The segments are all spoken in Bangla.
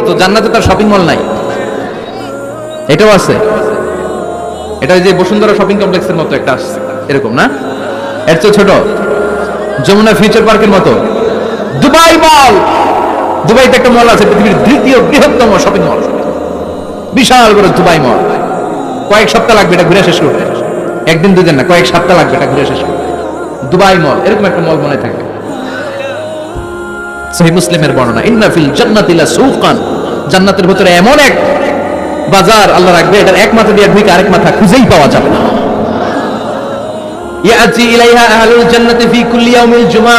তো জান্নাতে তার শপিং মল নাই। এটাও আছে। এটা যে বসুন্ধরা শপিং কমপ্লেক্সের মতো একটা আসছে এরকম না? এর চেয়ে ছোট। যমুনা ফিউচার পার্কের মতো। দুবাই মল দুবাইতে একটা মল আছে, পৃথিবীর দ্বিতীয় বৃহত্তম শপিং মল বিশাল বড় দুবাই মল কয়েক সপ্তাহ লাগবে এটা ঘুরে শেষ করতে। একদিন দুদিন না, কয়েক সপ্তাহ লাগবে এটা ঘুরে শেষ করতে। দুবাই মল এরকম একটা মল মনে থাকবে সহিহ মুসলিমের বর্ণনা, ইন্না ফিল জান্নাতি লা সুকান জান্নাতের ভিতরে এমন এক বাজার আল্লাহ রাখবে, এটার এক মাথা দিয়ে ঢুকে আরেক মাথা খুঁজেই পাওয়া যাবে না। ইয়াজি ইলাইহা আহলুল জান্নাতি ফি কুল্লি ইয়াউমিল জুমআ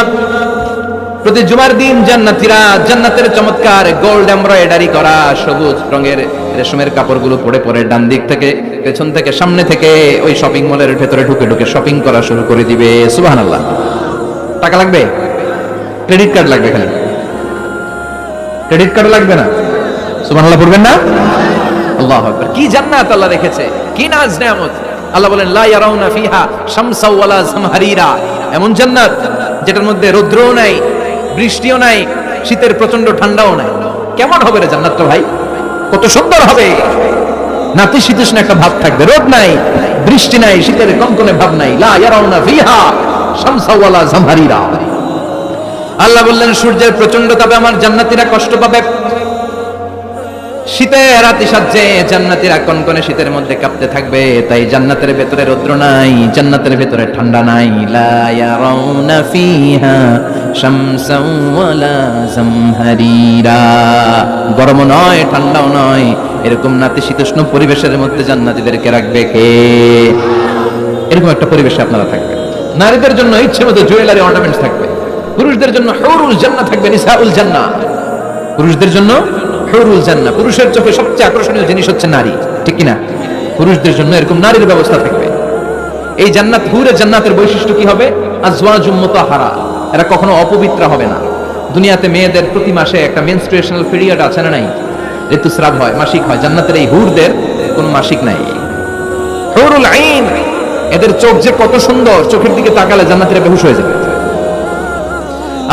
প্রতি জুমার দিন জান্নাতীরা জান্নাতের চমৎকার গোল্ড, এমব্রয়ডারি করা, সবুজ রঙের রেশমের কাপড়গুলো পরে পরে ডান দিক থেকে, পেছন থেকে, সামনে থেকে ওই শপিং মলের ভেতরে ঢুকে ঢুকে শপিং করা শুরু করে দিবে। সুবহানাল্লাহ। টাকা লাগবে? ক্রেডিট কার্ড লাগবে এখানে। ক্রেডিট কার্ড লাগবে না। সুবহানাল্লাহ পড়বেন না? আল্লাহ আকবার। কি জান্নাত আল্লাহ রেখেছে কি নাজ নেয়ামত? আল্লাহ বলেন, লা ইয়ারাউনা ফিহা শামসা ওয়ালা জামহারিরা। এমন জান্নাত যেটার মধ্যে রৌদ্রও নাই, বৃষ্টিও নাই, শীতের প্রচণ্ড ঠান্ডাও নাই। কেমন হবে রে জান্নাতটা ভাই? কত সুন্দর হবে। নাতিশীতোষ্ণ একটা ভাব থাকবে। রোদ নাই, বৃষ্টি নাই, শীতের কনকনে ভাব নাই। লা ইয়ারাউনা ফিহা শামসা ওয়ালা জামহারিরা। আল্লাহ বললেন, সূর্যের প্রচণ্ড তাপে আমার জান্নাতীরা কষ্ট পাবে। শীতে রাতি সাজে, জান্নাতীরা কনকনে শীতের মধ্যে কাঁপতে থাকবে। তাই জান্নাতের ভেতরে রৌদ্র নাই, জান্নাতের ভেতরে ঠান্ডা নাই। লা ইয়ারাউনা ফিহা শামসাও গরম নয়, ঠান্ডাও নয়। এরকম নাতিশীতোষ্ণ পরিবেশের মধ্যে জান্নাতীদেরকে রাখবে কে? এরকম একটা পরিবেশে আপনারা থাকবেন। নারীদের জন্য ইচ্ছে মতো জুয়েলারি অর্নামেন্টস থাকবে। পুরুষদের জন্য হৌরুল জান্নাহ থাকবে, নিসাউল জান্নাহ পুরুষদের জন্য হৌরুল জান্নাহ পুরুষের চোখে সবচেয়ে আকর্ষণীয় জিনিস হচ্ছে নারী, ঠিক কিনা? পুরুষদের জন্য এরকম নারীর ব্যবস্থা থাকবে। এই জান্নাত, হুরে জান্নাতের বৈশিষ্ট্য কি হবে? আজওয়াজুম মুতাহারা। এরা কখনো অপবিত্র হবে না। দুনিয়াতে মেয়েদের প্রতি মাসে একটা মেনস্ট্রুয়েশনাল পিরিয়ড আছে না নাই? ঋতুস্রাব হয়, মাসিক হয়। জান্নাতের এই হুরদের কোনো মাসিক নাই। হুরুল আইন! এদের চোখ যে কত সুন্দর, চোখের দিকে তাকালে জান্নাতীরা বেহুশ হয়ে যাবে।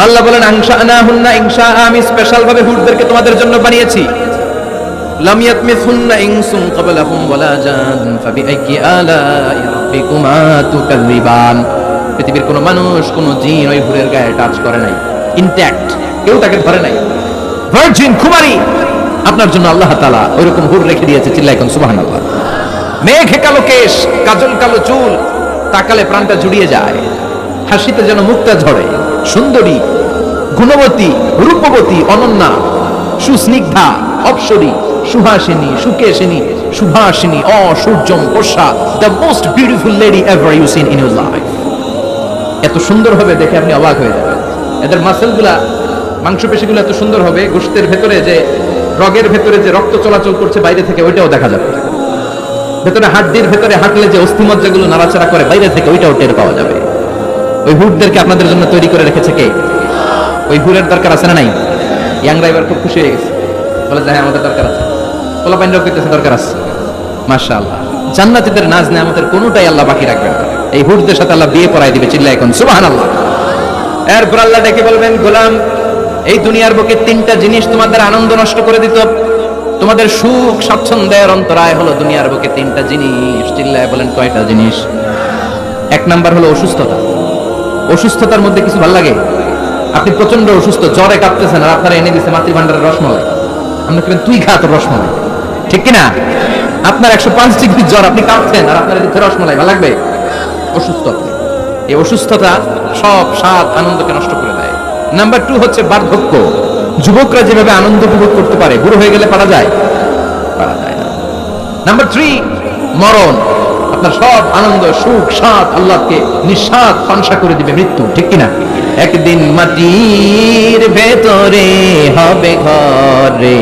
আল্লাহ বলেন আংশা আনা হুন্না ইংশা, আমি স্পেশাল ভাবে হুরদেরকে তোমাদের জন্য বানিয়েছি। ক্বাবলাহুম ওয়ালা জান রাব্বিকুমা পৃথিবীর মানুষ জিন ওই হুরের গায়ে টাচ করে নাই। কেউ তাকে ধরে নাই। ভার্জিন কুমারী, আপনার জন্য আল্লাহ তাআলা ওইরকম হুর রেখে দিয়েছে চিল্লাই কোন সুবহানাল্লাহ। মেঘে কালো কেশ, কাজল কালো চুল, তাকালে প্রাণটা জুড়িয়ে যায়। হাসিতে যেন মুক্তা ঝরে। সুন্দরী, গুণবতী, রূপবতী, অনন্যা, সুস্নিগ্ধা, অপসরী, সুহাসিনী, সুকেশিনী, সুভাসিনী, অসূর্যম পোষা the most beautiful lady ever you seen in your life এত সুন্দর হবে দেখে আপনি অবাক হয়ে যাবেন। এদের মাসেলগুলা, মাংসপেশিগুলো এত সুন্দর হবে, গোষ্ঠের ভেতরে যে, রগের ভেতরে যে রক্ত চলাচল করছে, বাইরে থেকে ওইটাও দেখা যাবে। ভেতরে হাড্ডির ভেতরে হাঁটলে যে অস্থিমজ্জাগুলো নাড়াচাড়া করে, বাইরে থেকে ওইটাও টের পাওয়া যাবে। ওই হুডদেরকে আপনাদের জন্য তৈরি করে রেখেছে কে? ওই হুরের দরকার আছে না নাই? ইয়াংরা এবার খুব খুশি হয়ে গেছে। বলে হ্যাঁ আমাদের দরকার আছে। পোলা পাইনরাও করতেছে দরকার আছে। মাশা আল্লাহ জান্নাতীদের নাজ নেই আমাদের কোনোটাই আল্লাহ বাকি রাখবেন এই হুরদের সাথে আল্লাহ বিয়ে পড়াই দিবে চিল্লা এখন সুবাহান আল্লাহ এরপর আল্লাহ ডেকে বলবেন, গোলাম, এই দুনিয়ার বুকে তিনটা জিনিস তোমাদের আনন্দ নষ্ট করে দিত। তোমাদের সুখ, স্বাচ্ছন্দ্যের অন্তরায় হলো দুনিয়ার বুকে তিনটা জিনিস। চিল্লায় বলেন, কয়টা জিনিস? এক নাম্বার হলো অসুস্থতা। অসুস্থতার মধ্যে কিছু ভালো লাগে? আপনি প্রচণ্ড অসুস্থ, জ্বরে কাঁপতেছেন আর আপনারা এনে দিচ্ছে মাতৃভান্ডারের রসমলাই। আমরা কেবেন তুই খা তোর রসমলাই। ঠিক কিনা? আপনার একশো পাঁচ ডিগ্রি জ্বর, আপনি কাঁপছেন আর আপনার দিচ্ছে রসমলাই। ভালো লাগবে? অসুস্থ আপনি। এই অসুস্থতা সব স্বাদ আনন্দকে নষ্ট করে দেয়। নাম্বার টু হচ্ছে বার্ধক্য। যুবকরা যেভাবে আনন্দ উপভোগ করতে পারে, বুড়ো হয়ে গেলে পারা যায়? পারা যায় না। নাম্বার থ্রি মরণ। আপনার সব আনন্দ, সুখ স্বাদ আল্লাহকে নিঃস্বাদ পানসা করে দিবে মৃত্যু, ঠিক কিনা? একদিন মাটির ভেতরে হবে ঘরে